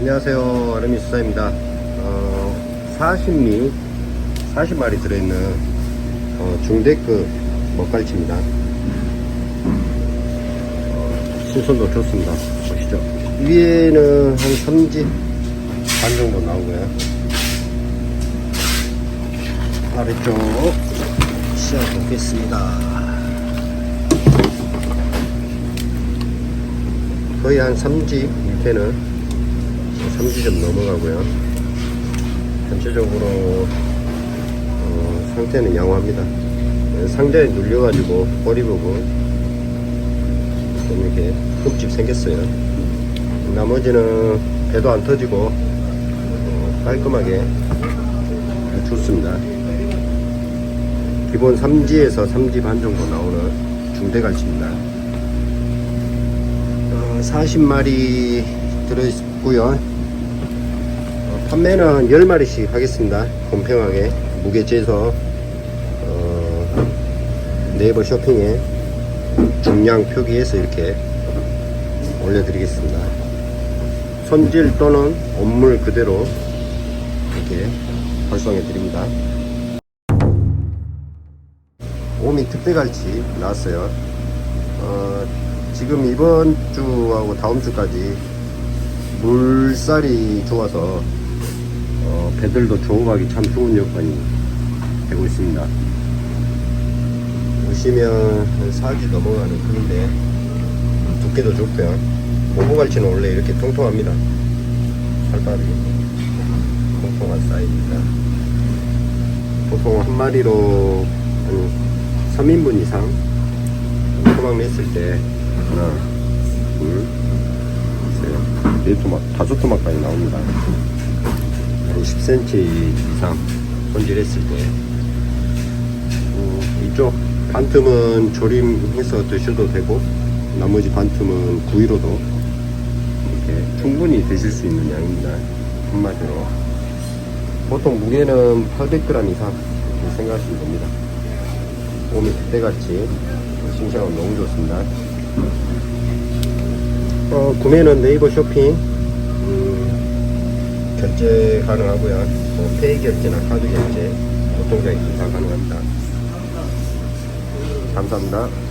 안녕하세요. 아르미 수사입니다. 어, 40미, 40마리 들어있는 어, 중대급 먹갈치입니다. 어, 신선도 좋습니다. 보시죠. 위에는 한 3지 반 정도 나오고요. 아래쪽 시야 보겠습니다. 거의 한 3지 밑에는 3지 좀 넘어가고요. 전체적으로 어, 상태는 양호합니다. 네, 상자에 눌려가지고 꼬리 부분 좀 이렇게 흠집 생겼어요. 나머지는 배도 안 터지고 어, 깔끔하게 좋습니다. 기본 3지에서 3지 반 정도 나오는 중대갈치입니다. 어, 40마리 들어있고요. 어, 판매는 10마리씩 하겠습니다. 공평하게 무게 재서 어, 네이버 쇼핑에 중량 표기해서 이렇게 올려드리겠습니다. 손질 또는 온물 그대로 이렇게 발송해 드립니다. 오미 특배갈치 나왔어요. 어, 지금 이번 주하고 다음 주까지 물살이 좋아서 어, 배들도 조업하기 참 좋은 여건이 되고 있습니다. 보시면 한 4기 넘어가는 크기인데 두께도 좋고요. 모고갈치는 원래 이렇게 통통합니다. 살밥이 통통한 사이즈입니다. 보통 한 마리로 한 3인분 이상 토막 냈을 때 하나, 둘, 셋, 네 토막, 다섯 토막까지 나옵니다. 한 10cm 이상 손질했을 때 어, 이쪽 반틈은 조림해서 드셔도 되고 나머지 반틈은 구이로도 이렇게 충분히 드실 수 있는 양입니다. 한마디로 보통 무게는 800g 이상 이렇게 생각하시면 됩니다. 몸이 그때같이 싱싱하고 너무 좋습니다. 어, 구매는 네이버 쇼핑 음, 결제 가능하고요. 뭐 페이 결제나 카드 결제, 보통자입 다 가능합니다. 감사합니다.